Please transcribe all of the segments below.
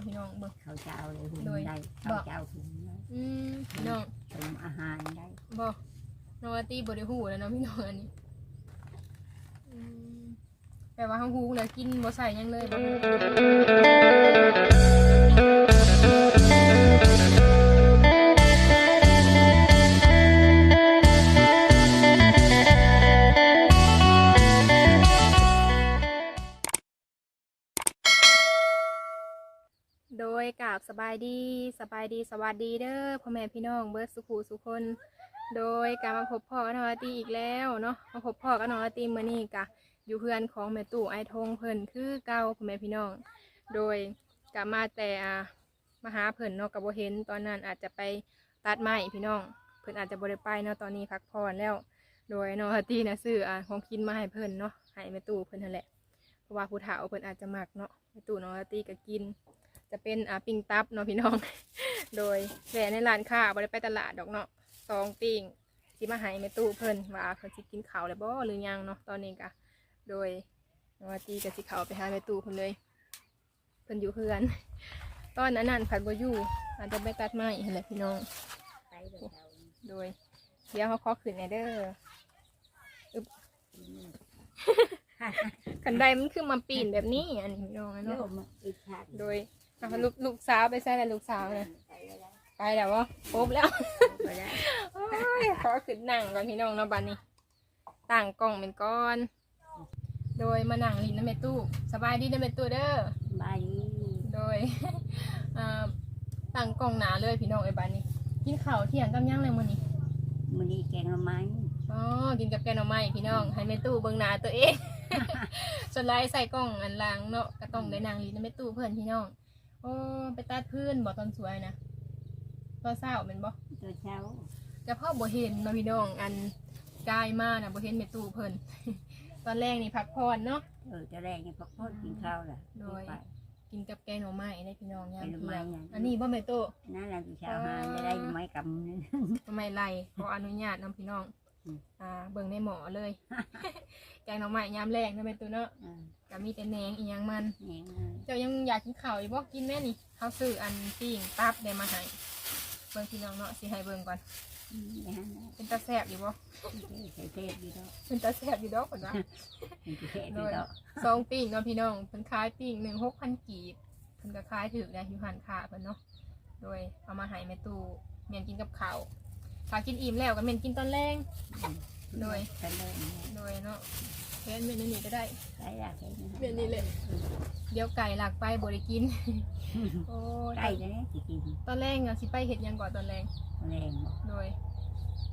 นาะพี่น้องเบิ่ง เขาจะเอาเลยหุ่นโดยได้บเขาอก จะเอาถุงได้อืมพี่น้องถุงอาหารได้บ่น้องอาร์ตี้บ่ได้ฮู้แล้วเนาะพี่น้องอันนี้อืมแปลว่าเฮาฮู้แล้วกินบ่ใส่หยังเลยบ่ โดยกราบสบายดีสบายดีสวัสดีเด้อพ่อแม่พี่น้องเบิร์ดสุขูสุคน โดยการมาพบพ่อกับน้องอาตีอีกแล้วเนาะมาพบพ่อกับน้องอาตีมื่อนี้กะอยู่เพื่อนของแม่ตู่ไอทงเพิ่นคือเก่าพ่อแม่พี่น้อง โดยกะมาแต่มาหาเพิ่นเนาะกับโบเห็นตอนนั้นอาจจะไปตัดไม้พี่น้อง เพิ่นอาจจะบ่ได้ไปเนาะตอนนี้พักผ่อนแล้ว โดยน้องอาตีนะซื้ออ่าของกินมาให้เพิ่นเนาะให้แม่ตู่เพิ่นนั่นแหละเพราะว่าผู้เฒ่าเพิ่นอาจจะมักเนาะแม่ตู่น้องอาตีก็กิน จะเป็นอ่าปิ้งตับเนาะพี่น้อง โดยแหวนในร้านค้าบ่ได้ไปตลาดดอกเนาะซองปิ้งสิมาให้แม่ตู้เพิ่นว่าเพิ่นสิกินข้าวแล้วบ่หรือยังเนาะตอนนี้กะโดยน้องอาตีก็สิเข้าไปหาแม่ตู้เพิ่นเลยเพิ่นอยู่เพื่อน ตอนนั้นนั่นผัดบ่อยู่อาจจะไปตัดไม้หั่นแหละพี่น้อง ไปเดี๋ยวเราโดยเดี๋ยวเขาขอขึ้นแหน่เด้อกันไดมันคือมาปีนแบบนี้อันนี้พี่น้องอะเดี๋ยเนาะวมาอีกชาติโดย อะลูกลูกสาวไปใส่แล้วลูกสาวเลยไปแล้วไปแล้ววะครบแล้วไปแล้วโอ้ยขอขึ้นนั่งก่อนพี่น้องเนาะบัดนี้ต่างกล่องเป็นก้อน โดยมานั่งลินน้ำเมตู้สบายดีน้ำเมตู้เด้อ บายดีโดยอ่าต่างกล่องหนาเลยพี่น้องไอ้บัดนี้ กินข้าวเที่ยงกับย่างเลยมื้อนี้มื้อนี้แกงละไม้อ๋อกินกับแกงหน่อไม้พี่น้องให้เมตู้เบิ่งหน้าตัวเอง ส่วนไรใส่กล่องอันล่างเนาะก็ต้องได้นั่งลินน้ำเมตู้เพื่อนพี่น้อง โอ้ไปตัดพื้นบ่ตอนสวยนะตอนเช้าเป็นบ่ตัวเช้าแต่พ่อบ่เห็นเนาะพี่น้องอันกายมากนะบ่เห็นเมตู้เพิ่น ตอนแรกนี่พักผ่อนเนาะ เออจะแรกนี่พักผ่อนกินข้าวล่ะโดย ไป กินกับแกงหน่อไม้ได้พี่น้องยามแกงหน่อไม้เที่ยงยังอันนี้บ่เมตู้นั่นแหละที่เช้าหาจะได้ไม้กำนึง ทำไมไรขออนุญาตนํพี่น้อง อืม อ่า เบิ่งในหมอเลย แกงหน่อไม้ยามแรกเนาะเมตู้เนาะอ่าก็มีแต่แหนงอีหยังมัน แหงเจ้ายังอยากกินข้าวอีกบ่กินแม่นี่เขาซื้ออันปิ้งตับได้มาให้เบิ่งพี่น้องเนาะสิให้เบิ่งก่อนอืมอย่างนั้นแหละเป็นตาแซ่บอยู่บ่ใส่เทศดีแล้วเป็นตาแซ่บอยู่ดอกเพิ่นว่าเป็นเทศดีแล้วซองปิ้งเนาะพี่น้องเพิ่นขายปิ้งหนึ่งหกพันกีบเพิ่นก็ขายถือได้อยู่หันค่าเพิ่นเนาะโดยเอามาให้แม่ตู้เมียนกินกับข้าวถ้ากินอิ่มแล้วก็เมียนกินตอนแรง โดยกันเลยโดยเนาะเฮ็ดเมนูนี้ก็ได้ใส่ยาแค่นี้เมนูนี้เลยเดี๋ยวไก่หลักไปบ่ได้กิน โอ้ใกล้เลยสิกินตอนแรกอะสิไปเฮ็ดหยังก่อนตอนแรงแรงบอกโดย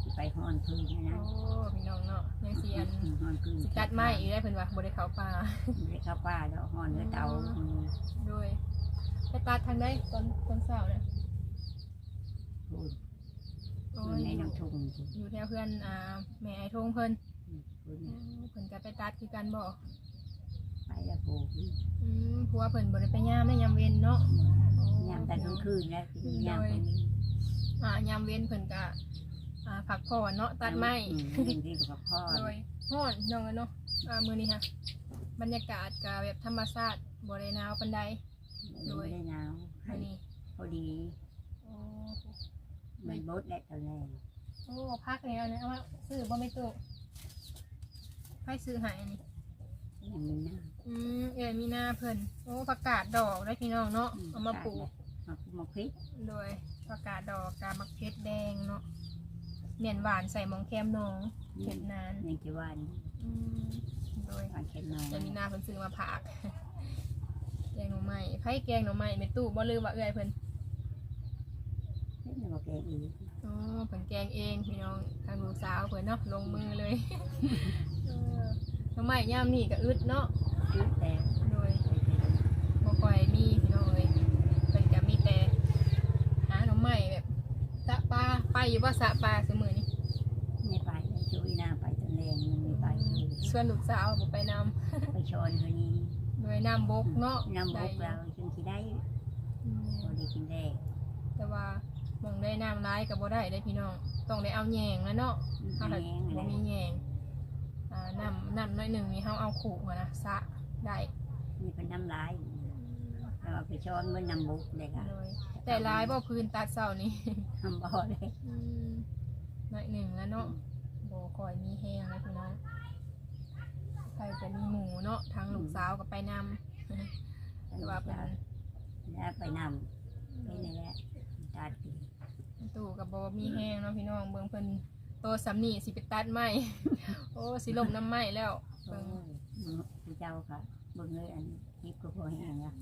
สิไปห้อนพื้นนะโอ้พี่น้องเนาะยังสิอันห้อนพื้นสิตัดไม้อีกได้เพิ่นว่าบ่ได้เข้าป่าไม่ได้เข้าป่าแล้วห้อนแล้วเตาโดยไปตัดทางได้ตอนตอนเช้าเนี่ยพูด โอ้มันยในน้ำทุ่งพูดอยู่แถวเพื่อนอ่าแม่ไอ้ทงเพิ่นพูดเพิ่นจะไปตัดคือกันบ่ไปแล้วพูดอืมผัวเพิ่นบ่ได้ไปยามได้ยามเว้นเนาะยามแต่กลางคืนแล้วยามตรงนี้อ่ายามเว้นเพิ่นก็อ่าพักผ่อนเนาะตัดไม้เรื่องที่กับพ่อโดยฮ้อนน้องเอ้ยเนาะอ่ามื้อนี้ฮะบรรยากาศก็แบบธรรมชาติบ่ได้หนาวปานใดไม่ได้หนาวมื้อนี้พอดีโอ้ มันบดและตอนแรกโอ้พักแล้วนะเอามาซื้อบ่ไม่ตู้ให้ซื้อให้อันนี้ยังมีหน้าอืมเอ๋มีหน้าเพิ่นโอ้ผักกาดดอกได้พี่น้องเนาะเอามาปลูกมาปลูกมาพริกโดยผักกาดดอกกามักเพชรแดงเนาะเมียนหวานใส่หมองแคมน้องเห็ดนานยังจะวันอืมโดย วันเข็มน้อยเอ๋มีหน้าเพิ่นซื้อมาผัก แกงหน่อไม้ไผ่แกงหน่อไม้ในตู้บ่ลืมว่าเอื้อยเพิ่น นี่บอกแกอีกอ๋อเพิ่นแกงเองพี่น้องทางลูกสาวเพิ่นเนาะลงมือเลยเออหน่อไม้ย่ามนี่ก็อึดเนาะชุดแต่โดยบ่ค่อยมีพี่น้องเอ้ยเพิ่นก็มีแต่หาหน่อไม้แบบสะปลาไปอยู่ว่าสะปลาเสมอนี่ไม่ไปช่วยหน้าไปตอนแรงมันไม่ไปส่วนลูกสาวบ่ไปนำไปชนคนนี้ โดยน้ำบกเนาะน้ำบกได้เราจึงที่ได้ อืม พอได้กินได้ แต่ว่าห มองได้น้ำร้ายก็บ่ได้ได้พี่น้อง ต้องได้เอาแยงแล้วเนาะแหถ้างเกิดอะไรบ่มีแยงอ่าน้ำน้ำน้อยหนึ่งนี่เฮาเอาขู่มานะสะได้มีเป็นน้ำลายเราว่าไปช้อนมันนำบุกเลยค่ะโดยแต่ร้ายบ่พื้นตัดเสานี่ทำบ่อเลยอืมหน่อยหนึ่งแล้วเนาะโบคอยมีแห้งนะพี่น้องใครจะมีหมูเนาะทางลูกสาวก็ไปนำแต่ว่าเป็นแล้วไปนำไปนี่แหละตัดดีตู่กั บโบมีแห้งเนาะพี่น้องเบิ่งเพิ่นโตสำนีสิไปตัดไม้ โอ้สิลมน้ำไม้แล้วโอ้เบิ่งยผู้เจ้าค่ะเบิ่งเลยอันคลิปก็พอแห้งละ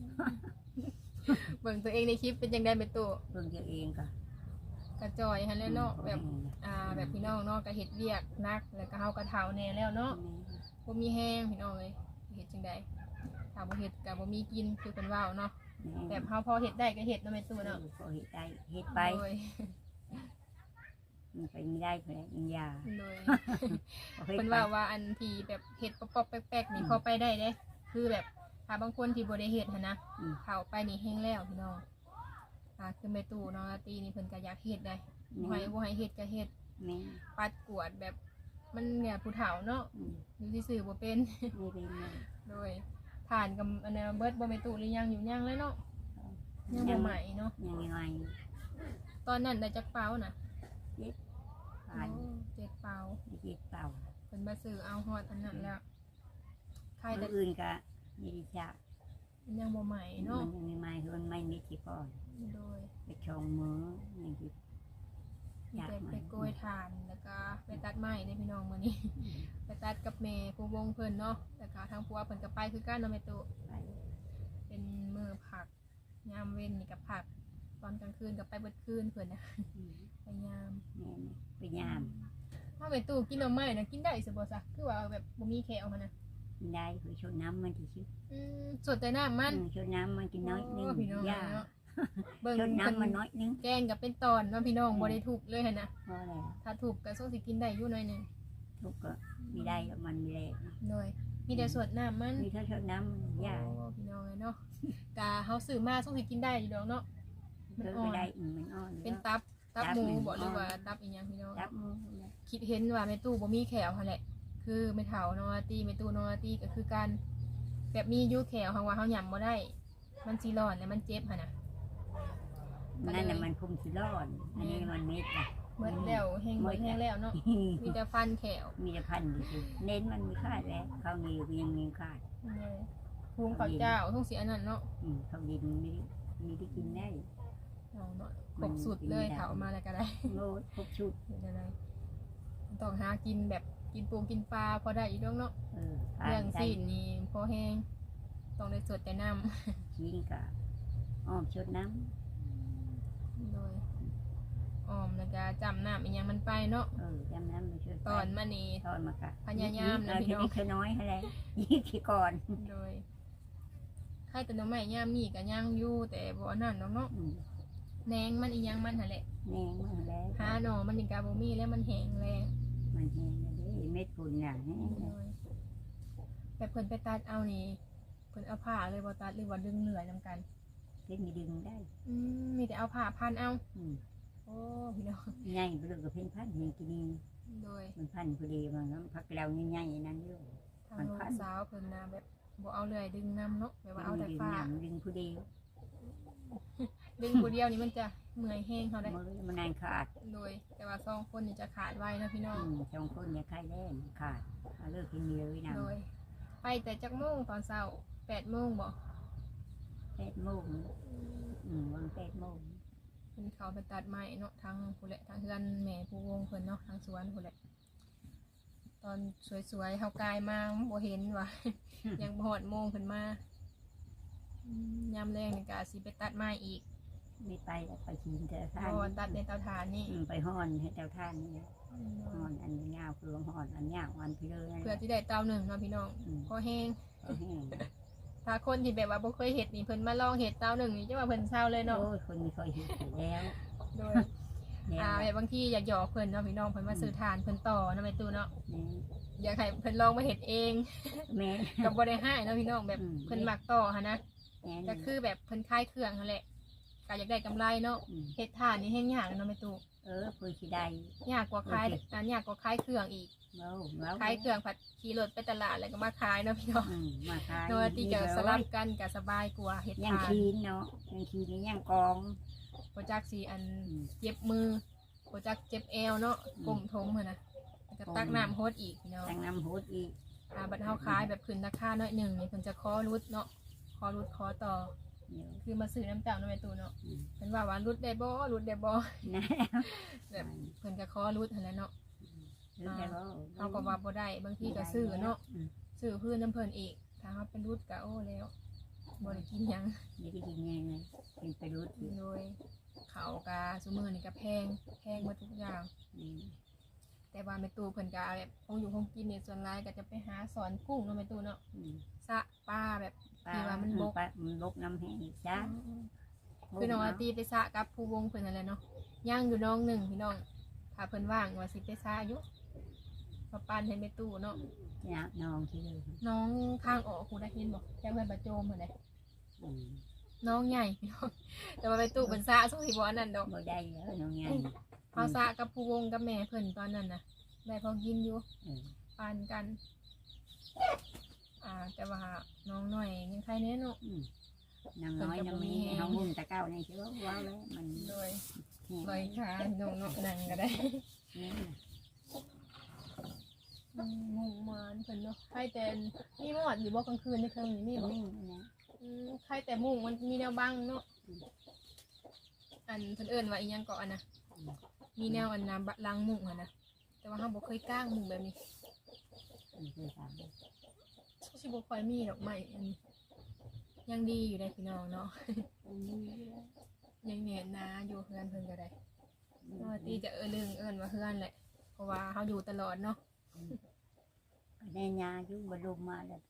เบิ่งตัวเองในคลิปเป็นยังไงเป็นตู่เบิ่งตัวเองก็กระจอยฮันแล้วเนาะพอแบบแห้งละอ่าแบบพี่น้องเนาะก็เฮ็ดเวียกหนักแล้วก็เฮากระเฒ่าแน่แล้วเนาะ บ่มีแห้งพี่น้องเลยเฮ็ดจังไดถ้าบ่เฮ็ดก็บ่มีกินคือเพิ่นเว้าเนาะแม่แบบเฮาพอเฮ็ดได้ก็เฮ็ดเนาะแม่ตู่เนาะพอเฮ็ดได้เฮ็ดไปโดย มันไปไม่ได้เพื่อนมันยาโดยพอเฮ็ดเพิ่นไปว่าว่าอันที่แบบเฮ็ดป๊อกๆแป๊กๆนี่พอไปได้เด้ คือแบบถ้าบางคนที่บ่ได้เฮ็ดหันนะอืมเข้าไปนี่แห้งแล้วพี่น้องอ่าคือแม่ตู่น้องอาตีนี่เพิ่นก็อยากเฮ็ดได้บ่ให้บ่ให้เฮ็ดก็เฮ็ดแม่ปัดกวาดแบบมันเนี่ยผู้เฒ่าเนาะอืมอยู่ซื่อๆบ่เป็น ไม่เป็นไรโดยผ่านกับอันนั้นเบิดบ่แม่ตู่หรือยังอยู่ยังเลยเนาะยังบ่ใหม่เนาะยังไงตอนนั้นได้จักเป้าน่ะ ผ่านโอ้เจ็ดเป้าเฮ็ดเป่าเพิ่นมาซื้อเอาฮอดอันนั้นแล้วใครคนแต่อื่นก็ไม่ได้จับยังบ่ใหม่มันเนาะยังไม่ไม่คือมันไม่มีที่ก่อนโดยไปชงมืออย่างที่มีอยากแต่มาไปโกยทานแล้วก็ไปตัดไม้ในพี่น้องมื้อนี้ไปตัดกับแม่ผู้วงเพิ่นเนาะแล้วก็ทางผัวเพิ่นก็ไปคือกันเนาะแม่ตุไปเป็นมื้อผักยามเว้นนี่ก็ผักตอนกลางคืนก็ไปเบิดคืนเพิ่นนะ อืมไปยามแม่นี่ไปยามถ้าแม่ตุกินหน่อไม้นะกินได้สิบ่ซะคือว่าแบบบ่มีแขวหั่นน่ะกินได้คือชดน้ำมันที่ชื่ออืมสดแต่น้ำมันอืมชดน้ำมันกินน้อยนึงโพี่น้องยาเนาะเบิ่งชดเพิ่นน้ำมันน้อยนึงแกงก็เป็นตอนเนาะพี่น้องบ่ได้ถูกเลยหั่นน่ะพอแล้วถ้าถูกก็สู้สิกินได้อยู่หน่อยหนึงทุกก็ไม่ได้แล้วมันไม่ได้โดยมีแต่สดน้ำมันมีเท่าชดน้ำยาโอ้พี่น้องเลยเนาะกะเฮาซื้อมาสู้สิกินได้อยู่ดอกเนาะมันเลิกอ่อไม่นได้อืมมันอ่อนเป็นตับ ตับตับหมูหมูบอกหรืออ่อนว่าตับอีหยังพี่น้องจับมือคิดเห็นว่าแม่ตู้บ่มีแขวหั่นแหละ คือไม่เฒ่าเนาะตีแม่ตู้เนาะตีก็คือการแบบมีอยู่แขวหังว่าเฮาหย่ำบ่ได้ มันสิร้อนและมันเจ็บหั่นน่ะนั่นน่ะมันคุมสิร้อนอันนี้มันเม็ดอะ เบิดแล้วแห้งเบิดแห้งแล้วเนาะมีแต่ฟันแขวมีแต่พันธุ์อยู่เน้นมันมีค่าแล้วข้าวเหนียวก็ยังมีค่าเลยภูมิข้าวเจ้าทุ่งสีอันนั้นเนาะ อืมข้าวดินมีมีที่กินได้ เอาเนาะครบสุดเลยเฒ่ามาแล้วก็ได้โลดครบชุดเห็นอะไรต้องหากินแบบกินปูกินปลาพอได้อีกเรื่องเนาะเออเรื่องสีนนี่พอแห้งต้องได้สดแต่น้กินกะอ้อมชดน้ำโดยออมแล้วก็จำน้ำอีกอย่างมันไปเนาะำเออจำน้ำมาชดตอนมานี่ ตอนมากะพยายามนะพี่น้องเคือน้อยอะไรยี่ขี้ก่อนโดยใครแต่น้องใหม่ย่ามนี่ก็ย่างอยู่แต่บ่อันนั้นเนาะเนาะ อืม แหนงมันอีกอย่างมันหั่นแหละแนงมาแล้วหาหนอมันนี่กาบ่มีแล้วมันแห้งแรงมันแห้งแล้วเด้เม็ดฝุ่นน่ะแห้งโดยแต่เพิ่นไปตัดเอานี่เพิ่นเอาผ้าเลยบ่ตัดหรือว่าดึงเหนื่อยนํกัน เพ่นมีดึงได้อืมมีแต่เอาผ้าพันเอา อืมโอ้พี่น้องใหญ่ไปเลยกับเพ่นพันเห็นกินโดยมันพันพอดีมันก็พักเราใหญ่ๆนั่นอยู่ ทางลูกสาวเพิ่นนะแบบบ่เอาเลยดึงน้ำเนาะแบบว่าเอาแต่ดึงฟ้าหนังดึงผู้เดียว ดึงผู้เดียวนี่มันจะเมื่อยแห้งเขาได้มือมันนานขาดโดย แต่ว่าสองคนนี่จะขาดไวนะพี่น้อง อืมสองคนอย่าใครเล่นขาดเอาเลิกกินเลยนะโดย ไปแต่จักโมงตอนเช้าแปดโมงบ่แปดโมงอืมวันแปดโมงเพิ่นเขาไปตัดไม้เนาะทางผู้แหละทางเฮือนแม่ผู้วงเพิ่นเนาะทางสวนผู้แหละตอนสวยๆเฮากายมาบ่เห็นว่ายังบ่ฮอดโมงเพิ่นมาอืมยามแรงนี่ก็สิไปตัดไม้อีก ไม่ไปแล้วไปชิมเจอเพท่านราะว่าตัดในเตาถ่านนี่อืมไปห้อนให้เจ้าท่านนี่ห้อนอันยาวคือห้อนอันยาวอันพี่เลยเพื่อที่ได้เตาหนึ่งเนาะพี่น้องอืมพอแห้งเอาแห้งถ้าคนที่แบบว่าบ่เคยเห็ดนี่เพิ่นมาลองเห็ดเตาหนึ่งนี่จะว่าเพิ่นเศร้าเลยเนาะโอ้ยคนมีคอยเห็นอยู่แล้วโดยแล้วอ่าแบบบางทีอยากหยอกเพิ่นเนาะพี่น้องเพิ่นมาซื้อทานเพิ่นต่อเนาะแม่ตู้เนาะนี่อยากให้เพิ่นลองมาเห็ดเอง แม่ก็บ่ได้ให้เนาะพี่น้องแบบอืมเพิ่นมักต่อหันนะแม่ก็คือแบบเพิ่นคลายเครื่องนั่นแหละ กก็อยากได้กำไรเนาะอืมเฮ็ดทานนี่แห้งยากเนาะแม่ตู้เออเพื่อสิได้ยากกว่าขายอ่ายากกว่าขายเครื่องอีกเว้าเว้าขายเครื่องผัดขี่รถไปตลาดแล้วก็มาขายเนาะพี่น้องอืมมาขายโดยที่จะสลับกันก็สบายกว่าเฮ็ดย่างทานคีนเนาะย่างคีนนี่ย่างกองบ่จักสิอันอืม เจ็บมือบ่จักเจ็บเอวเนาะอืม กลมทมหั่นน่ะแล้วก็ตักน้ำโฮดอีกพี่น้อง ตั้งน้ำโหดอีกอ่าบัดเฮาขายแบบขึ้นราคาน้อยหนึงนี่เพิ่นจะขอรุดเนาะขอรุดขอต่อ เดี๋ยวคือมาซื้อน้ำเจ้าเนาะแม่ตู้เนาะอืมเพิ่นว่าว่ารุดได้บ่รุดได้บ่นะแบบเพิ่นก็ขอรุดหั่นแหละเนาะรู้แต่ว่าเฮาก็ว่าบ่ได้บางทีก็ซื้อเนาะอืมซื้อเพื่อนน้ำเพิ่นอีกถ้าเฮาเป็นรุดก็โอ้แล้วบ่ได้กินหยังนี่ก็ยิงไงไงเป็นไปรู้อีกโดยเขาวกาซุมื้อนี่ก็แพงแพงหมดทุกอย่าง อืมแต่ว่าแม่ตู้เพิ่นก็แบบคงอยู่คงกินนี่ส่วนหลายก็จะไปหาสอนกุ้งเนาะแม่ตู้เนาะ อืม สระป้าแบบ ปลาที่ว่ามันบกปลามันบกน้ำแห้งอีกจ้าคือน้องอาตีไปสระกับผู้วงเพิ่นนั่นแหละเนาะย่างอยู่น้องหนึ่งพี่น้องถ้าเพิ่นว่างว่าสิไปสระอยู่มาปานให้แม่ตู้เนาะอยากนองที่เลยน้องข้างออกกูได้ยินบ่แค่เพิ่นประโจมเพิ่นเลยอืมน้องใหญ่พี่น้องแต่ว่าไปตู้เพิ่นสระสู้สิบ่อันนั้นดอกบ่ได้แล้วน้องไงเฮาสระกับผู้วงกับแม่เพิ่นตอนนั้นน่ะได้พอกินอยู่เออปานกัน อ่า แต่ว่าน้องหน่อยยังใครแน่เนาะอืมน้ำน้อยน้ำมีน้องหุ่นตะเก้าในเชื้อว้าวแล้วมันโดยแห้งลอยขาน้องเนาะนั่งก็ได้นี่อืมมุงมานเพิ่นเนาะใครแต่มีหมอดอยู่บ่กลางคืนในเครื่องนี้มีบ่ นี่นะอืมใครแต่มุงมันมีแนวบังเนาะ อันเพิ่นเอิ้นว่าอีหยังเกาะอันน่ะมีแนวอันน้ำลังมุงอะนะ แต่ว่าเฮาบ่เคยก้างมุงแบบนี้ มันคือสาม สิบ่ค่อยมีดอกไม้อันนี้ยังดีอยู่ได้พี่น้องเนาะอันนี้ยังเนียนนาอยู่เฮือนเพิ่นก็ได้ปกติจะเออเรื่องเอินว่าเพื่อนแหละ เพราะว่าเขาอยู่ตลอดเนาะในยายุ่งบรมมาแล้ว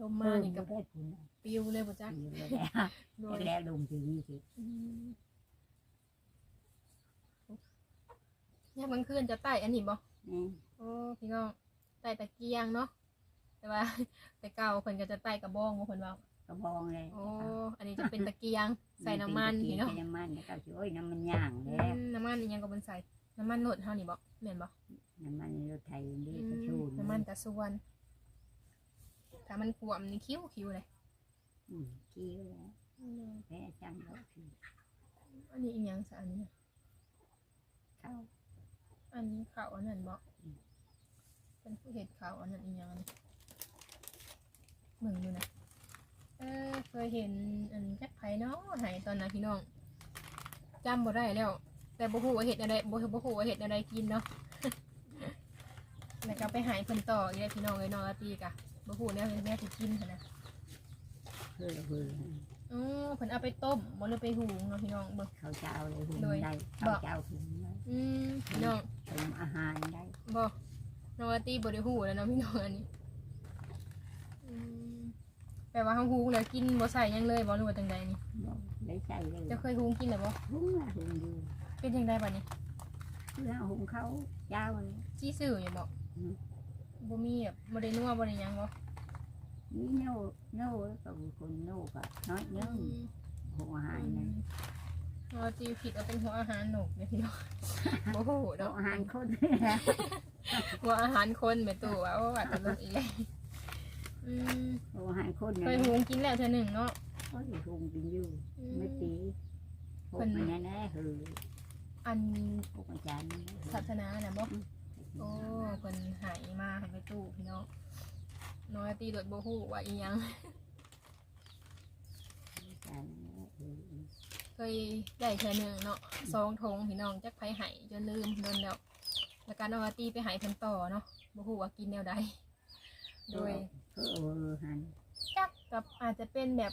ลมมานี่ก็ได้ผลปิวเลยบ่จักอยู่แล้วโดยแล้วลมที่ยี่สิบอืมเนี่ยมันคืนจะไต่อันนี้บ่นี่โอ้พี่น้องไต่ตะเกียงเนาะ แต่ว่า แต่เก่าเพิ่นก็จะไต่กระบองบ่เพิ่นว่ากระบองเลยโอ้อันนี้จะเป็นตะเกียงใส่น้ำมันพี่เนาะใส่น้ำมันแล้วก็โอ้ยน้ำมันย่างอืแล้วมน้ำมันอีหยังก็เพิ่นใส่น้ำมันโนดเฮานี่บ่แม่นบ่น้ำมันรถไทยนี่อืกระมชูนน้ำมันตะส่วนถ้ามันขวมนี่คิ้วคิ้วเลยอืมขี้แล้วอืมแพ้จังแล้วคืออันนี้อีหยังซะอันนี้น่ะเข้า อันนี้เขาอันนั้นบอกอืม เป็นผู้เห็ดเขาอันนั้นอีหยังอันนี้ มึงดูนะเออเคยเห็นอันแจ็คไผ่เนาะหายตอนนั้นพี่น้องจำบ่ได้แล้ว แต่บ่ฮู้ว่าเห็ดอะไรบ่บ่ฮู้ว่าเห็ดอะไรกินเนาะแล้วก็ไปหายเพิ่นต่ออีกแล้วพี่น้องเลยน้องอาตีกะบ่ฮู้แนวแนวสิกินหั้นนะเพื่อเพื่ออ๋อเพิ่นเอาไปต้มบ่หรือไปหุงเนาะพี่น้องเบิ่งเขาจะเอาเลยหุ่นโดยได้บเขาอกจะเอาถุงไว้อืมพี่น้องถุงอาหารได้บ่น้องอาตีบ่ได้ฮู้แล้วเนาะพี่น้องอันนี้อืม แปลว่าเฮาฮู้แล้วกินบ่ใส่หยังเลยบ่หรือว่าจังใดนี่บอกได้ใส่เลยเจะเคยหุงกินแล้วบ่หุงอะหุงอยู่เป็นจังไดบัดนี้เพื่อหุงเขาเจ้าเลย จี้ซื่ออยู่บ่อืม บ่มีแบบบ่ได้นัวบ่ได้หยังบ่นี่โน่โน่กับคนโน่ก็น้อยเนึงหุงอาหารนะเราจีผิดเอาเป็นหัวอาหารหนกเนี่ยพี่น้องบ่ฮู้ดโต๊อกอาหารคน หัวอาหารคนแม่ตู่ว่าโอ้ว่าตลกอีกแล้ว อืมโต๊ะอาหารคนเคยหุงกินแล้วเทื่อหนึงเนาะ เขาอยู่หุงกินอยู่อืมไม่ตีพวกมันแน่ๆคืออันพวกอาจารย์นี่ศาสนาน่ะบ่โอ้เพิ่นใหายมาให้แม่ตู่พี่น้องน้อยตีโดดบ่ฮู้ว่าอีหยัง อาจารย์นี่คือเคยได้เทื่อหนึงเนาะซองทงพี่น้องจักไผใหายจนลืมโดนแล้วแล้วการเอามาตีไปใหายเพิ่นต่อเนาะบ่ฮู้ว่ากินแนวใด โดยก็เออหันจักกับอาจจะเป็นแบบ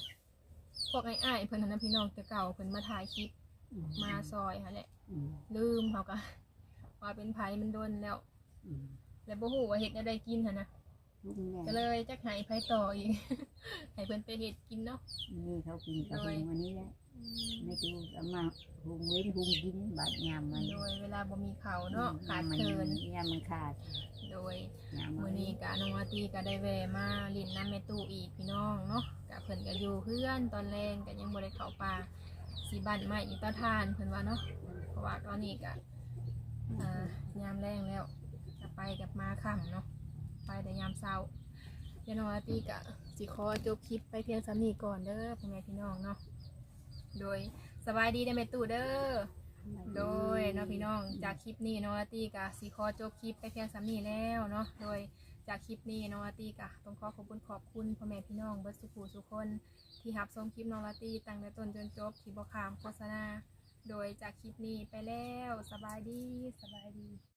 พวกไอ้ไอ้ายๆเพิ่นนั่นนะพี่น้องแต่เก่าเพิ่นมาถ่ายคลิปมาซอยค่ะแหละอืมลืมเขาก็ว่าเป็นไผมันโดนแล้ว อืมแล้วบ่ฮู้ว่าเฮ็ดแนวใดกินหั่นนะลูกก็เนี่ยเลยจักให้ไผต่ออีก ให้เพิ่นไปเฮ็ดกินเนาะ นี่เขากินกับหุงวันนี้แหละ ไม่ดูเอามาหุงเว้นหุงกินบาดยามมันโดยเวลาบ่มีข้าวเนาะขาดมันเคินยามมันขาด โดยยามมื้อนี้ก็น้องอาตีก็ได้แวะมาลิ้นน้ำแม่ตู้อีกพี่น้องเนาะก็เพิ่นก็อยู่เพื่อนตอนแรงก็ยังบ่ได้เข้าป่าสีบันใหม่อีกต่อทานเพิ่นว่าเนาะเพราะว่าตอนนี้ก็อ่ายามแรงแล้วจะไปกับมาค่ำเนาะไปแต่ยามเช้าเดี๋ยวน้องอาร์ตี้ก็สิขอจบคลิปไปเพียงสำนี้ก่อนเด้อพ่อแม่พี่น้องเนาะ โดยสบายดีได้อแม่ตู่เด้อ โดยเนาะพี่น้องจากคลิปนี้เนาะอร์ตี้กับสีคอจบคลิปไปเพียงสำนี้แล้วเนาะโดยจากคลิปนี้เนาะอร์ตี้กะต้องขอขอบคุณขอบคุณพ่อแม่พี่น้องเบิร์ดสุขูสุคน ที่รับชมคลิปน้องอาร์ตี้ตั้งแต่ต้นจนจบที่บอคามโฆษณา โดยจากคลิปนี้ไปแล้วสบายดีสบายดี